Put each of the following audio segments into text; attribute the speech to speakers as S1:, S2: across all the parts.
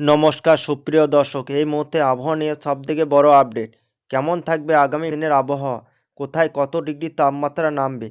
S1: নমস্কার, সুপ্রিয় দর্শক। এই মুহূর্তে আবহাওয়া নিয়ে সবথেকে বড় আপডেট। কেমন থাকবে আগামী দিনের আবহাওয়া? কোথায় কত ডিগ্রি তাপমাত্রা নামবে?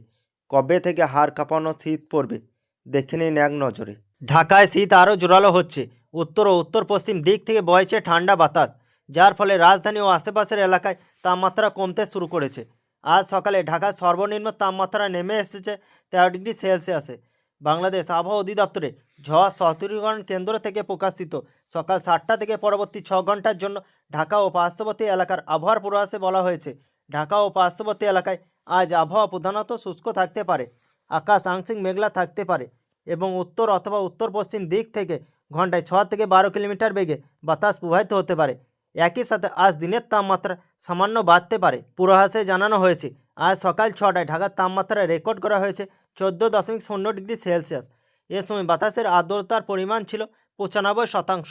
S1: কবে থেকে হাড় কাঁপানো শীত পড়বে? দেখে নিন এক নজরে। ঢাকায় শীত আরও জোরালো হচ্ছে। উত্তর ও উত্তর পশ্চিম দিক থেকে বইছে ঠান্ডা বাতাস, যার ফলে রাজধানী ও আশেপাশের এলাকায় তাপমাত্রা কমতে শুরু করেছে। আজ সকালে ঢাকার সর্বনিম্ন তাপমাত্রা নেমে এসেছে তেরো ডিগ্রি সেলসিয়াসে। বাংলাদেশ আবহাওয়া অধিদপ্তরে ঝড় সতর্কীকরণ কেন্দ্র থেকে প্রকাশিত। সকাল সাতটা থেকে পরবর্তী ছ ঘণ্টার জন্য ঢাকা ও পার্শ্ববর্তী এলাকার আবহাওয়ার পূর্বাভাসে বলা হয়েছে। ঢাকা ও পার্শ্ববর্তী এলাকায় আজ আবহাওয়া প্রধানত শুষ্ক থাকতে পারে, আকাশ আংশিক মেঘলা থাকতে পারে এবং উত্তর অথবা উত্তর পশ্চিম দিক থেকে ঘন্টায় ছ থেকে বারো কিলোমিটার বেগে বাতাস প্রবাহিত হতে পারে। একই সাথে আজ দিনের তাপমাত্রা সামান্য বাড়তে পারে, পূর্বাভাসে জানানো হয়েছে। আজ সকাল ছটায় ঢাকার তাপমাত্রা রেকর্ড করা হয়েছে চোদ্দ দশমিক শূন্য ডিগ্রি সেলসিয়াস। এ সময় বাতাসের আর্দ্রতার পরিমাণ ছিল পঁচানব্বই শতাংশ।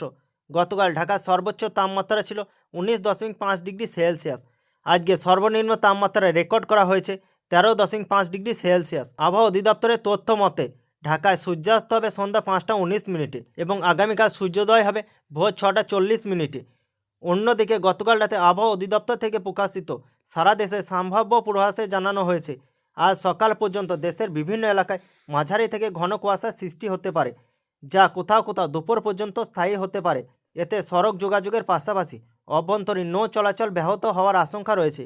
S1: গতকাল ঢাকার সর্বোচ্চ তাপমাত্রা ছিল উনিশ দশমিক পাঁচ ডিগ্রি সেলসিয়াস। আজকে সর্বনিম্ন তাপমাত্রা রেকর্ড করা হয়েছে তেরো দশমিক পাঁচ ডিগ্রি সেলসিয়াস। আবহাওয়া অধিদপ্তরের তথ্য মতে, ঢাকায় সূর্যাস্ত হবে সন্ধ্যা পাঁচটা উনিশ মিনিটে এবং আগামীকাল সূর্যোদয় হবে ভোর ছটা চল্লিশ মিনিটে। অন্যদিকে গতকাল রাতে আবহাওয়া অধিদপ্তর থেকে প্রকাশিত সারা দেশে সম্ভাব্য পূর্বাভাসে জানানো হয়েছে, আজ সকাল পর্যন্ত দেশের বিভিন্ন এলাকায় মাঝারি থেকে ঘন কুয়াশার সৃষ্টি হতে পারে, যা কোথাও কোথাও দুপুর পর্যন্ত স্থায়ী হতে পারে। এতে সড়ক যোগাযোগের পাশাপাশি অভ্যন্তরীণ নৌ চলাচল ব্যাহত হওয়ার আশঙ্কা রয়েছে।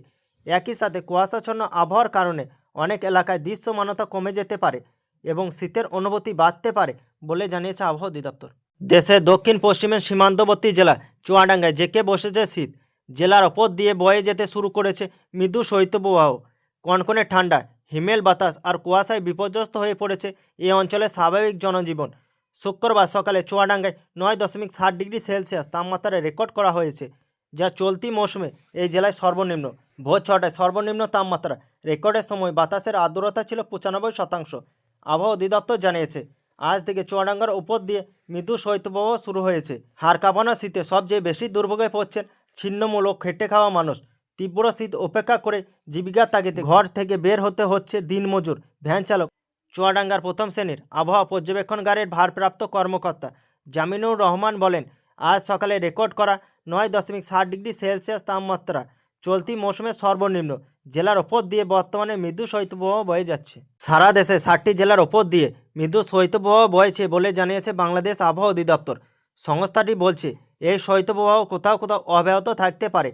S1: একই সাথে কুয়াশাচ্ছন্ন আবহাওয়ার কারণে অনেক এলাকায় দৃশ্যমানতা কমে যেতে পারে এবং শীতের অনুভূতি বাড়তে পারে বলে জানিয়েছে আবহাওয়া অধিদপ্তর। দেশের দক্ষিণ পশ্চিমের সীমান্তবর্তী জেলা চুয়াডাঙ্গায় জেকে বসেছে শীত। জেলার ওপর দিয়ে বয়ে যেতে শুরু করেছে মৃদু শৈত্যপ্রবাহ। কনকনে ঠান্ডা, হিমেল বাতাস আর কুয়াশায় বিপর্যস্ত হয়ে পড়েছে এই অঞ্চলের স্বাভাবিক জনজীবন। শুক্রবার সকালে চুয়াডাঙ্গায় নয় দশমিক সাত ডিগ্রি সেলসিয়াস তাপমাত্রা রেকর্ড করা হয়েছে, যা চলতি মৌসুমে এই জেলায় সর্বনিম্ন। ভোর ছটায় সর্বনিম্ন তাপমাত্রা রেকর্ডের সময় বাতাসের আর্দ্রতা ছিল পঁচানব্বই শতাংশ, আবহাওয়া অধিদপ্তর জানিয়েছে। আজ থেকে চুয়াডাঙ্গার উপর দিয়ে মৃদু শৈত্যপ্রবাহ শুরু হয়েছে। হাড় কাঁপানো শীতে সবচেয়ে বেশি দুর্ভোগে পড়ছেন ছিন্নমূলক খেটে খাওয়া মানুষ। তীব্র শীত উপেক্ষা করে জীবিকার তাগিদে ঘর থেকে বের হতে হচ্ছে দিনমজুর ভ্যান চালক। চুয়াডাঙ্গার প্রথম শ্রেণির আবহাওয়া পর্যবেক্ষণগারের ভারপ্রাপ্ত কর্মকর্তা জামিনুর রহমান বলেন, আজ সকালে রেকর্ড করা নয় দশমিক ষাট ডিগ্রি সেলসিয়াস তাপমাত্রা চলতি মৌসুমের সর্বনিম্ন জেলার ওপর দিয়ে বর্তমানে মৃদু শৈত্যপ্রবাহ বয়ে যাচ্ছে। সারা দেশে ষাটটি জেলার ওপর দিয়ে মৃদু শৈত্যপ্রবাহ বয়েছে বলে জানিয়েছে বাংলাদেশ আবহাওয়া অধিদপ্তর। সংস্থাটি বলছে, এই শৈত্যপ্রবাহ কোথাও কোথাও অব্যাহত থাকতে পারে।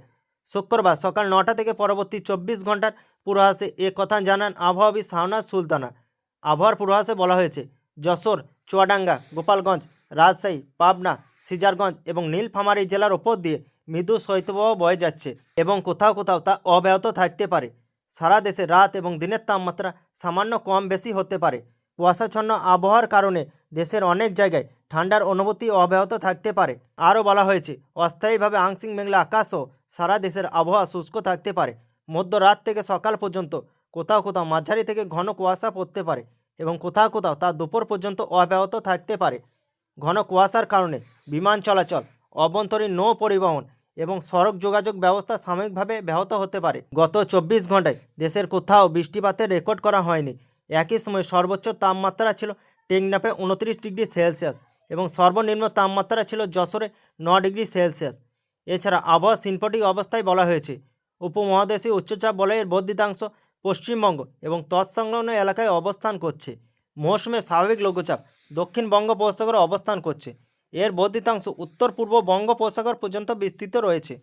S1: শুক্রবার সকাল নটা থেকে পরবর্তী চব্বিশ ঘণ্টার পূর্বাভাসে এ কথা জানান আবহাওয়াবিদ শাহনাজ সুলতানা। আবহাওয়ার পূর্বাভাসে বলা হয়েছে, যশোর, চুয়াডাঙ্গা, গোপালগঞ্জ, রাজশাহী, পাবনা, সিজারগঞ্জ এবং নীলফামারী জেলার ওপর দিয়ে মৃদু শৈত্যপ্রবাহ বয়ে যাচ্ছে এবং কোথাও কোথাও তা অব্যাহত থাকতে পারে। সারা দেশে রাত এবং দিনের তাপমাত্রা সামান্য কম বেশি হতে পারে। কুয়াশাচ্ছন্ন আবহাওয়ার কারণে দেশের অনেক জায়গায় ঠান্ডার অনুভূতি অব্যাহত থাকতে পারে। আরও বলা হয়েছে, অস্থায়ীভাবে আংশিক মেঘলা আকাশও সারা দেশের আবহাওয়া শুষ্ক থাকতে পারে। মধ্যরাত থেকে সকাল পর্যন্ত কোথাও কোথাও মাঝারি থেকে ঘন কুয়াশা পড়তে পারে এবং কোথাও কোথাও তা দুপুর পর্যন্ত অব্যাহত থাকতে পারে। ঘন কুয়াশার কারণে বিমান চলাচল অভ্যন্তরীণ নৌ পরিবহন এবং সড়ক যোগাযোগ ব্যবস্থা সাময়িকভাবে ব্যাহত হতে পারে। গত চব্বিশ ঘন্টায় দেশের কোথাও বৃষ্টিপাতের রেকর্ড করা হয়নি। একই সময় সর্বোচ্চ তাপমাত্রা ছিল টেকনাফে উনত্রিশ ডিগ্রি সেলসিয়াস এবং সর্বনিম্ন তাপমাত্রা ছিল যশোরে ন ডিগ্রি সেলসিয়াস। এছাড়া আবহাওয়া সিনপটিক অবস্থায় বলা হয়েছে উপমহাদেশীয় উচ্চচাপ বলয়ের বর্ধিতাংশ পশ্চিমবঙ্গ এবং তৎসংলগ্ন এলাকায় অবস্থান করছে। মৌসুমের স্বাভাবিক লঘুচাপ দক্ষিণ বঙ্গোপসাগরে অবস্থান করছে। এর বর্ধিতাংশ উত্তর পূর্ব বঙ্গোপসাগর পর্যন্ত বিস্তৃত রয়েছে।